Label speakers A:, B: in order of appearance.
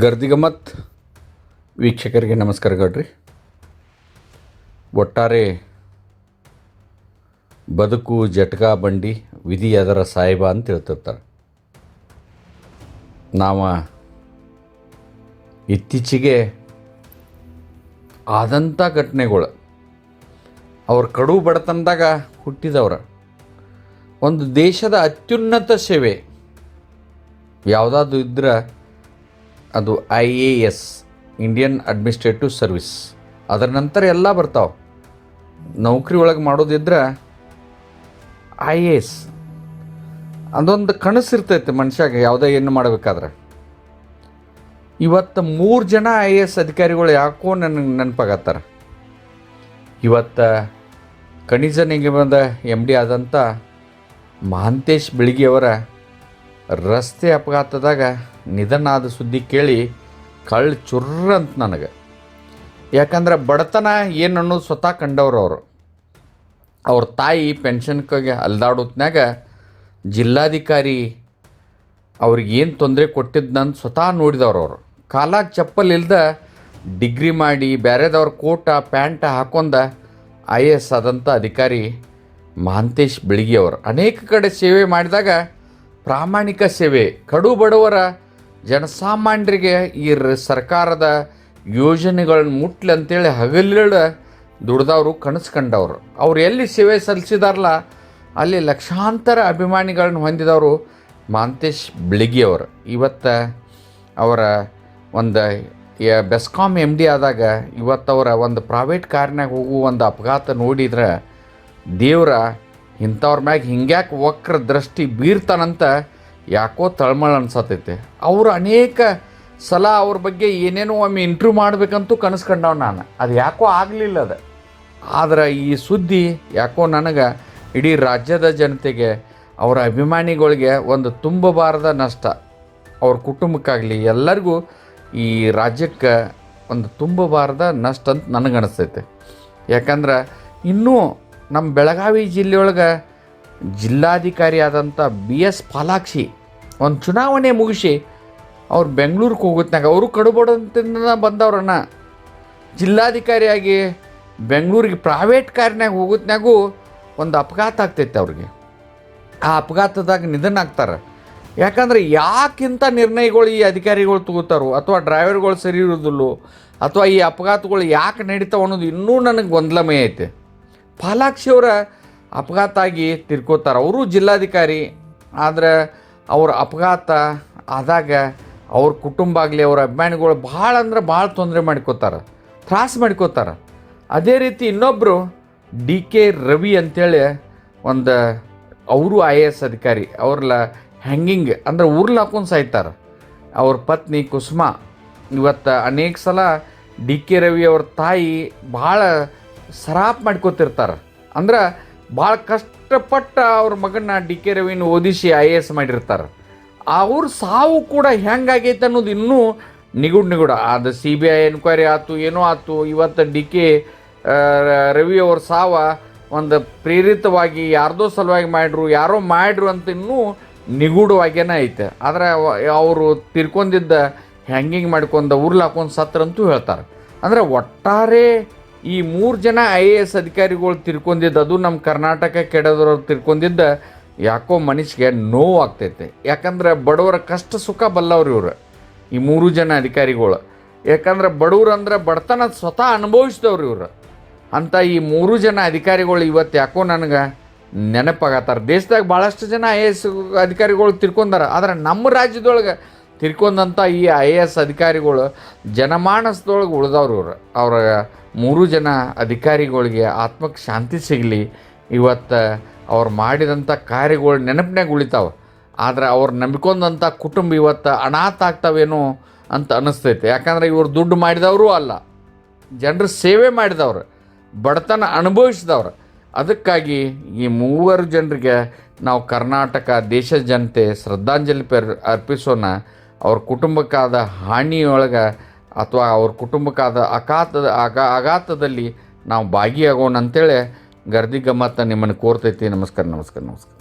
A: ಗರ್ದಿಗಮತ್. ವೀಕ್ಷಕರಿಗೆ ನಮಸ್ಕಾರ ಗೌಡ್ರಿ. ಒಟ್ಟಾರೆ ಬದುಕು ಜಟ್ಕಾ ಬಂಡಿ ವಿಧಿ ಅದರ ಸಾಹೇಬ ಅಂತ ಹೇಳ್ತಿರ್ತಾರೆ. ನಾವು ಇತ್ತೀಚೆಗೆ ಆದಂಥ ಘಟನೆಗಳು, ಅವ್ರ ಕಡು ಬಡತನದಾಗ ಹುಟ್ಟಿದವ್ರ, ಒಂದು ದೇಶದ ಅತ್ಯುನ್ನತ ಸೇವೆ, ಯಾವುದಾದ್ರೂ ಇದ್ರೆ ಅದು I A S Indian administrative service ಅದರ ನಂತರ ಎಲ್ಲ ಬರ್ತಾವೆ. ನೌಕರಿ ಒಳಗೆ ಮಾಡೋದಿದ್ರೆ ಐ ಎ ಎಸ್. ಅದೊಂದು ಕನಸಿರ್ತೈತೆ ಮನುಷ್ಯಾಗ, ಯಾವುದೇ ಏನು ಮಾಡಬೇಕಾದ್ರೆ. ಇವತ್ತು ಮೂರು ಜನ ಐ ಎ ಎಸ್ ಅಧಿಕಾರಿಗಳು ಯಾಕೋ ನನಗೆ ನೆನಪಾಗತ್ತಾರ. ಇವತ್ತು ಖನಿಜ ನಿಗಮದ ಎಂ ಡಿ ಆದಂಥ ಮಹಾಂತೇಶ್ ಬೆಳಗಿಯವರ ರಸ್ತೆ ಅಪಘಾತದಾಗ ನಿಧನ ಆದ ಸುದ್ದಿ ಕೇಳಿ ಕಳ್ಳು ಚುರ್ರ ಅಂತ ನನಗೆ. ಯಾಕಂದ್ರೆ ಬಡತನ ಏನು ಅನ್ನೋದು ಸ್ವತಃ ಕಂಡವ್ರು ಅವರು. ಅವ್ರ ತಾಯಿ ಪೆನ್ಷನ್ಗಾಗಿ ಅಲ್ದಾಡೋತ್ನಾಗ ಜಿಲ್ಲಾಧಿಕಾರಿ ಅವ್ರಿಗೆ ಏನು ತೊಂದರೆ ಕೊಟ್ಟಿದ್ದನ್ನು ಸ್ವತಃ ನೋಡಿದವ್ರು ಅವರು. ಕಾಲಾಗ ಚಪ್ಪಲ್ ಇಲ್ದ ಡಿಗ್ರಿ ಮಾಡಿ ಬೇರೆದವ್ರ ಕೋಟ, ಪ್ಯಾಂಟ ಹಾಕೊಂಡ ಐ ಎ ಎಸ್ ಆದಂಥ ಅಧಿಕಾರಿ ಮಹಾಂತೇಶ್ ಬೆಳಗಿಯವರು ಅನೇಕ ಕಡೆ ಸೇವೆ ಮಾಡಿದಾಗ ಪ್ರಾಮಾಣಿಕ ಸೇವೆ, ಕಡು ಬಡವರ ಜನಸಾಮಾನ್ಯರಿಗೆ ಈ ಸರ್ಕಾರದ ಯೋಜನೆಗಳನ್ನ ಮುಟ್ಲಿ ಅಂತೇಳಿ ಹಗಲಿಡ ದುಡ್ದವರು ಕನಸು ಕಂಡವರು. ಅವ್ರು ಎಲ್ಲಿ ಸೇವೆ ಸಲ್ಲಿಸಿದಾರಲ್ಲ ಅಲ್ಲಿ ಲಕ್ಷಾಂತರ ಅಭಿಮಾನಿಗಳನ್ನು ಹೊಂದಿದವರು ಮಾಂತೇಶ್ ಬೆಳಿಗ್ಗೆಯವರು ಇವತ್ತು ಅವರ ಒಂದು ಬೆಸ್ಕಾಮ್ ಎಂ ಡಿ ಆದಾಗ ಇವತ್ತವರ ಒಂದು ಪ್ರೈವೇಟ್ ಕಾರ್ನಾಗ ಹೋಗುವ ಒಂದು ಅಪಘಾತ ನೋಡಿದ್ರೆ ದೇವ್ರ ಇಂಥವ್ರ ಮ್ಯಾಗ ಹಿಂಗ್ಯಾಕೆ ವಕ್ರ ದೃಷ್ಟಿ ಬೀರ್ತಾನಂತ ಯಾಕೋ ತಳಮಳ ಅನ್ಸತೈತೆ ಅವರು ಅನೇಕ ಸಲ ಅವ್ರ ಬಗ್ಗೆ ಏನೇನೋ ಒಮ್ಮೆ ಇಂಟ್ರ್ಯೂ ಮಾಡಬೇಕಂತೂ ಕನಸು ಕಂಡವ್ ನಾನು. ಅದು ಯಾಕೋ ಆಗಲಿಲ್ಲ ಅದು. ಆದ್ರೆ ಈ ಸುದ್ದಿ ಯಾಕೋ ನನಗೆ ಇಡೀ ರಾಜ್ಯದ ಜನತೆಗೆ, ಅವರ ಅಭಿಮಾನಿಗಳಿಗೆ ಒಂದು ತುಂಬಬಾರದ ನಷ್ಟ. ಅವ್ರ ಕುಟುಂಬಕ್ಕಾಗಲಿ ಎಲ್ಲರಿಗೂ ಈ ರಾಜ್ಯಕ್ಕೆ ಒಂದು ತುಂಬಬಾರದ ನಷ್ಟ ಅಂತ ನನಗೆ ಅನಿಸ್ತೈತೆ ಯಾಕಂದ್ರೆ ಇನ್ನೂ ನಮ್ಮ ಬೆಳಗಾವಿ ಜಿಲ್ಲೆಯೊಳಗೆ ಜಿಲ್ಲಾಧಿಕಾರಿ ಆದಂಥ ಬಿ ಎಸ್ ಪಾಲಾಕ್ಷಿ ಒಂದು ಚುನಾವಣೆ ಮುಗಿಸಿ ಅವ್ರು ಬೆಂಗಳೂರಿಗೆ ಹೋಗುತ್ತಾಗ ಅವರು ಕಡುಬಡಂತಿಂದ ಬಂದವ್ರನ್ನ. ಜಿಲ್ಲಾಧಿಕಾರಿಯಾಗಿ ಬೆಂಗಳೂರಿಗೆ ಪ್ರೈವೇಟ್ ಕಾರ್ನಾಗ ಹೋಗುತ್ತಾಗೂ ಒಂದು ಅಪಘಾತ ಆಗ್ತೈತೆ ಅವ್ರಿಗೆ. ಆ ಅಪಘಾತದಾಗ ನಿಧನ ಆಗ್ತಾರೆ. ಯಾಕಂದ್ರೆ ಯಾಕಿಂತ ನಿರ್ಣಯಗಳು ಈ ಅಧಿಕಾರಿಗಳು ತಗೋತಾರೋ ಅಥವಾ ಡ್ರೈವರ್ಗಳು ಸರಿ ಇರೋದಿಲ್ಲೋ ಅಥವಾ ಈ ಅಪಘಾತಗಳು ಯಾಕೆ ನಡೀತಾವ ಅನ್ನೋದು ಇನ್ನೂ ನನಗೆ ಗೊಂದಲಮಯ ಐತೆ. ಪಾಲಾಕ್ಷಿ ಅವರ ಅಪಘಾತ ಆಗಿ ತಿರ್ಕೋತಾರೆ. ಅವರು ಜಿಲ್ಲಾಧಿಕಾರಿ, ಆದರೆ ಅವ್ರ ಅಪಘಾತ ಆದಾಗ ಅವ್ರ ಕುಟುಂಬ ಆಗಲಿ, ಅವ್ರ ಅಭಿಮಾನಿಗಳು ಭಾಳ ಅಂದ್ರೆ ಭಾಳ ತೊಂದರೆ ಮಾಡ್ಕೋತಾರೆ, ತ್ರಾಸ ಮಾಡ್ಕೋತಾರೆ. ಅದೇ ರೀತಿ ಇನ್ನೊಬ್ಬರು ಡಿ ಕೆ ರವಿ ಅಂತೇಳಿ ಒಂದು ಅವರು ಐ ಎ ಎಸ್ ಅಧಿಕಾರಿ ಅವ್ರಲ್ಲ ಹ್ಯಾಂಗಿಂಗ್ ಅಂದ್ರೆ ಊರ್ಲ ಹಾಕೊಂಡು ಸಾಯ್ತಾರೆ. ಅವ್ರ ಪತ್ನಿ ಕುಸುಮಾ, ಇವತ್ತು ಅನೇಕ ಸಲ ಡಿ ಕೆ ರವಿ ಅವ್ರ ತಾಯಿ ಭಾಳ ಸರಾಪ್ ಮಾಡ್ಕೋತಿರ್ತಾರೆ. ಅಂದ್ರೆ ಭಾಳ ಕಷ್ಟಪಟ್ಟು ಅವ್ರ ಮಗನ ಡಿ ಕೆ ರವಿನ ಓದಿಸಿ ಐ ಎ ಎಸ್ ಮಾಡಿರ್ತಾರೆ. ಅವ್ರ ಸಾವು ಕೂಡ ಹೆಂಗಾಗೈತೆ ಅನ್ನೋದು ಇನ್ನೂ ನಿಗೂಢ ನಿಗೂಢ ಅದು ಸಿ ಬಿ ಐ ಎನ್ಕ್ವೈರಿ ಆಯ್ತು ಏನೋ ಆಯ್ತು ಇವತ್ತು ಡಿ ಕೆ ರವಿ ಅವ್ರ ಸಾವ ಒಂದು ಪ್ರೇರಿತವಾಗಿ ಯಾರ್ದೋ ಸಲುವಾಗಿ ಮಾಡ್ರು, ಯಾರೋ ಮಾಡ್ರು ಅಂತ ಇನ್ನೂ ನಿಗೂಢವಾಗೇನೇ ಐತೆ. ಆದರೆ ಅವರು ತಿರ್ಕೊಂಡಿದ್ದ ಹ್ಯಾಂಗಿಂಗ್ ಮಾಡ್ಕೊಂಡ, ಉರ್ಲಾಕೊಂಡು ಸತ್ರಂತೂ ಹೇಳ್ತಾರೆ. ಅಂದರೆ ಒಟ್ಟಾರೆ ಈ ಮೂರು ಜನ ಐ ಎ ಎಸ್ ಅಧಿಕಾರಿಗಳು ತಿರ್ಕೊಂಡಿದ್ದು, ಅದು ನಮ್ಮ ಕರ್ನಾಟಕ ಕೆಡದವ್ರು ತಿರ್ಕೊಂಡಿದ್ದ, ಯಾಕೋ ಮನುಷ್ಯಗೆ ನೋವು ಯಾಕಂದ್ರೆ ಬಡವರ ಕಷ್ಟ ಸುಖ ಬಲ್ಲವ್ರು ಇವರು, ಈ ಮೂರು ಜನ ಅಧಿಕಾರಿಗಳು. ಯಾಕಂದ್ರೆ ಬಡವ್ರು ಅಂದ್ರೆ ಬಡತನ ಸ್ವತಃ ಅನುಭವಿಸಿದವ್ರು ಇವರು. ಅಂತ ಈ ಮೂರು ಜನ ಅಧಿಕಾರಿಗಳು ಇವತ್ತು ಯಾಕೋ ನನಗೆ ನೆನಪಾಗತ್ತಾರ. ದೇಶದಾಗ ಭಾಳಷ್ಟು ಜನ ಐ ಎ ಎಸ್ ಅಧಿಕಾರಿಗಳು ತಿರ್ಕೊಂಡಾರ, ಆದರೆ ನಮ್ಮ ರಾಜ್ಯದೊಳಗೆ ತಿರ್ಕೊಂಡಂಥ ಈ ಐ ಎ ಎಸ್ ಅಧಿಕಾರಿಗಳು ಜನಮಾನಸದೊಳಗೆ ಉಳಿದವ್ರು ಇವರು. ಅವರ ಮೂರು ಜನ ಅಧಿಕಾರಿಗಳಿಗೆ ಆತ್ಮಕ್ಕೆ ಶಾಂತಿ ಸಿಗಲಿ. ಇವತ್ತು ಅವ್ರು ಮಾಡಿದಂಥ ಕಾರ್ಯಗಳು ನೆನಪಿನಾಗ ಉಳಿತಾವೆ. ಆದರೆ ಅವ್ರು ನಂಬಿಕೊಂಡಂಥ ಕುಟುಂಬ ಇವತ್ತು ಅನಾಥ ಆಗ್ತಾವೇನೋ ಅಂತ ಅನ್ನಿಸ್ತೈತೆ ಯಾಕಂದ್ರೆ ಇವರು ದುಡ್ಡು ಮಾಡಿದವರು ಅಲ್ಲ. ಜನರ ಸೇವೆ ಮಾಡಿದವರು. ಬಡತನ ಅನುಭವಿಸಿದವರು. ಅದಕ್ಕಾಗಿ ಈ ಮೂವರು ಜನರಿಗೆ ನಾವು ಕರ್ನಾಟಕ ದೇಶದ ಜನತೆ ಶ್ರದ್ಧಾಂಜಲಿ ಪರ್, ಅರ್ಪಿಸೋಣ. ಅವ್ರ ಕುಟುಂಬಕ್ಕಾದ ಹಾನಿಯೊಳಗೆ ಅಥವಾ ಅವ್ರ ಕುಟುಂಬಕ್ಕಾದ ಅಘಾತದ ಅಗಾ ಆಘಾತದಲ್ಲಿ ನಾವು ಭಾಗಿಯಾಗೋಣ ಅಂತೇಳಿ ಗರ್ದಿ ಗಮ್ಮತ್ತ ನಿಮ್ಮನ್ನು ಕೋರ್ತೈತಿ. ನಮಸ್ಕಾರ ನಮಸ್ಕಾರ ನಮಸ್ಕಾರ.